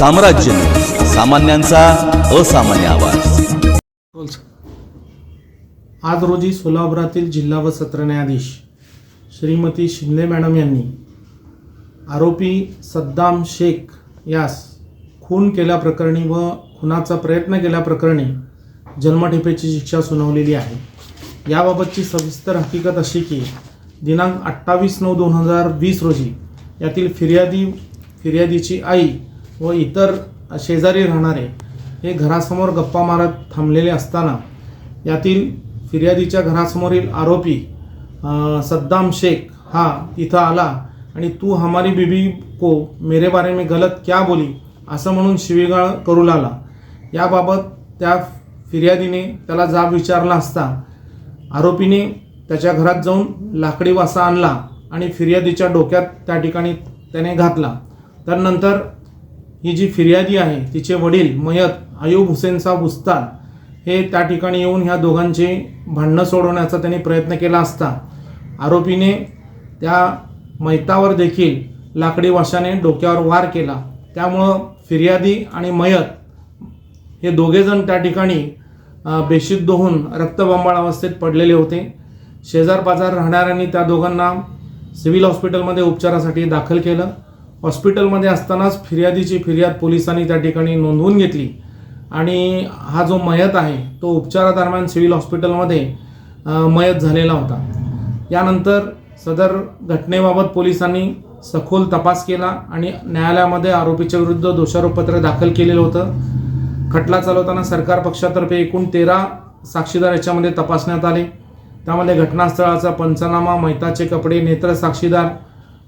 साम्राज्य. सामान्यांचा असामान्य आवाज. आज रोजी सोलापुरातील जिल्हा व सत्र न्यायाधीश श्रीमती शिंदे मॅडम यांनी आरोपी सद्दाम शेख यास खून केल्याप्रकरणी व खुनाचा प्रयत्न केल्याप्रकरणी जन्मठेपेची शिक्षा सुनावलेली आहे. याबाबतची सविस्तर हकीकत अशी की दिनांक अठ्ठावीस नऊ दोन हजार वीस रोजी यातील फिर्यादी फिर्यादीची आई व इतर शेजारी राहणारे हे घरासमोर गप्पा मारत थांबलेले असताना यातील फिर्यादीच्या घरासमोरील आरोपी सद्दाम शेख हा इथं आला आणि तू हमारी बीबी को मेरे बारे में गलत क्या बोली असं म्हणून शिवीगाळ करू लागला. याबाबत त्या फिर्यादीने त्याला जाब विचारला असता आरोपीने त्याच्या घरात जाऊन लाकडी वासा आणला आणि फिर्यादीच्या डोक्यात त्या ठिकाणी त्याने घातला. तर नंतर ही जी फिर्यादी आहे तिचे वडील मयत अयूब हुसेनचा बुस्तान हे त्या ठिकाणी येऊन ह्या दोघांचे भांडणं सोडवण्याचा त्यांनी प्रयत्न केला असता. आरोपीने त्या मैतावर देखील लाकडी वाशाने डोक्यावर वार केला. त्यामुळं फिर्यादी आणि मयत हे दोघेजण त्या ठिकाणी बेशुद्ध होऊन रक्तबंबाळ अवस्थेत पडलेले होते. शेजार पाजार राहणाऱ्यांनी त्या दोघांना सिव्हिल हॉस्पिटलमध्ये उपचारासाठी दाखल केलं. हॉस्पिटलमध्ये असतानाच फिर्यादीची फिर्याद पोलिसांनी त्या ठिकाणी नोंदवून घेतली. आणि हा जो मयत आहे तो उपचारादरम्यान सिव्हिल हॉस्पिटलमध्ये मयत झालेला होता. यानंतर सदर घटनेबाबत पोलिसांनी सखोल तपास केला आणि न्यायालयामध्ये आरोपीच्या विरुद्ध दोषारोपपत्र दाखल केलेलं होतं. खटला चालवताना सरकार पक्षातर्फे एकूण तेरा साक्षीदार याच्यामध्ये तपासण्यात आले. त्यामध्ये घटनास्थळाचा पंचनामा मैताचे कपडे नेत्र साक्षीदार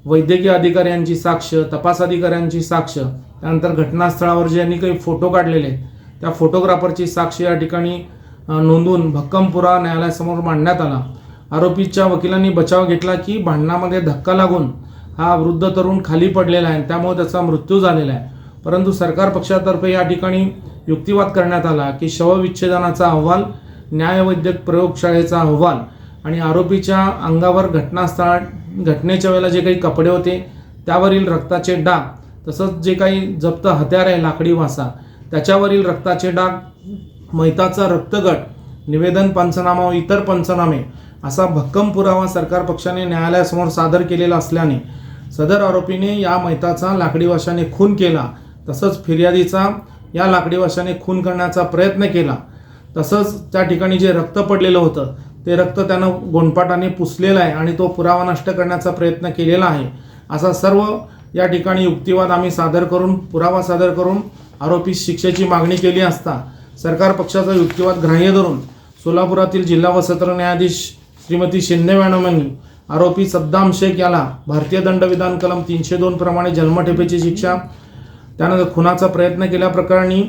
वैद्यकीय अधिकाऱ्यांची साक्ष तपास अधिकाऱ्यांची साक्ष त्यानंतर घटनास्थळावर ज्यांनी काही फोटो काढलेले आहेत त्या फोटोग्राफरची साक्ष या ठिकाणी नोंदून नोंदवून भक्कम न्यायालयासमोर मांडण्यात आला. आरोपीच्या वकिलांनी बचाव घेतला की भांडणामध्ये धक्का लागून हा वृद्ध तरुण खाली पडलेला आहे त्यामुळे त्याचा मृत्यू झालेला आहे. परंतु सरकार पक्षातर्फे या ठिकाणी युक्तिवाद करण्यात आला की शवविच्छेदनाचा अहवाल न्यायवैद्यक प्रयोगशाळेचा अहवाल आणि आरोपीच्या अंगावर घटनास्थळ घटनेच्या वेळेला जे काही कपडे होते त्यावरील रक्ताचे डाग तसंच जे काही जप्त हत्यार आहे लाकडी वासा त्याच्यावरील रक्ताचे डाग मैताचा रक्तगट निवेदन पंचनामा व इतर पंचनामे असा भक्कम पुरावा सरकार पक्षाने न्यायालयासमोर सादर केलेला असल्याने सदर आरोपीने या मैताचा लाकडी वाशाने खून केला तसंच फिर्यादीचा या लाकडी वाशाने खून करण्याचा प्रयत्न केला तसंच त्या ठिकाणी जे रक्त पडलेलं होतं ते रक्त त्यानं गोंडपाटाने पुसलेलं आहे आणि तो पुरावा नष्ट करण्याचा प्रयत्न केलेला आहे. असा सर्व या ठिकाणी युक्तिवाद आम्ही सादर करून पुरावा सादर करून आरोपी शिक्षेची मागणी केली असता सरकार पक्षाचा युक्तिवाद ग्राह्य धरून सोलापुरातील जिल्हा व सत्र न्यायाधीश श्रीमती शिंदे मॅडम यांनी आरोपी सद्दाम शेख याला भारतीय दंडविधान कलम तीनशे दोन प्रमाणे जन्मठेपेची शिक्षा त्यानंतर खुनाचा प्रयत्न केल्याप्रकरणी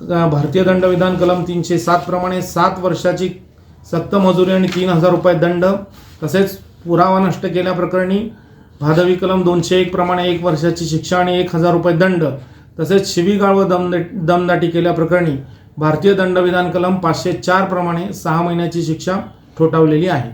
भारतीय दंडविधान कलम तीनशे सात प्रमाणे सात वर्षाची सक्त मजुरी आणि तीन हजार रुपये दंड तसेच पुरावा नष्ट केल्याप्रकरणी भादवी कलम दोनशे एक प्रमाणे एक वर्षाची शिक्षा आणि एक हजार रुपये दंड तसेच शिवीगाळ व दम दमदाटी केल्याप्रकरणी भारतीय दंडविधान कलम पाचशे चार प्रमाणे सहा महिन्याची शिक्षा ठोठावलेली आहे.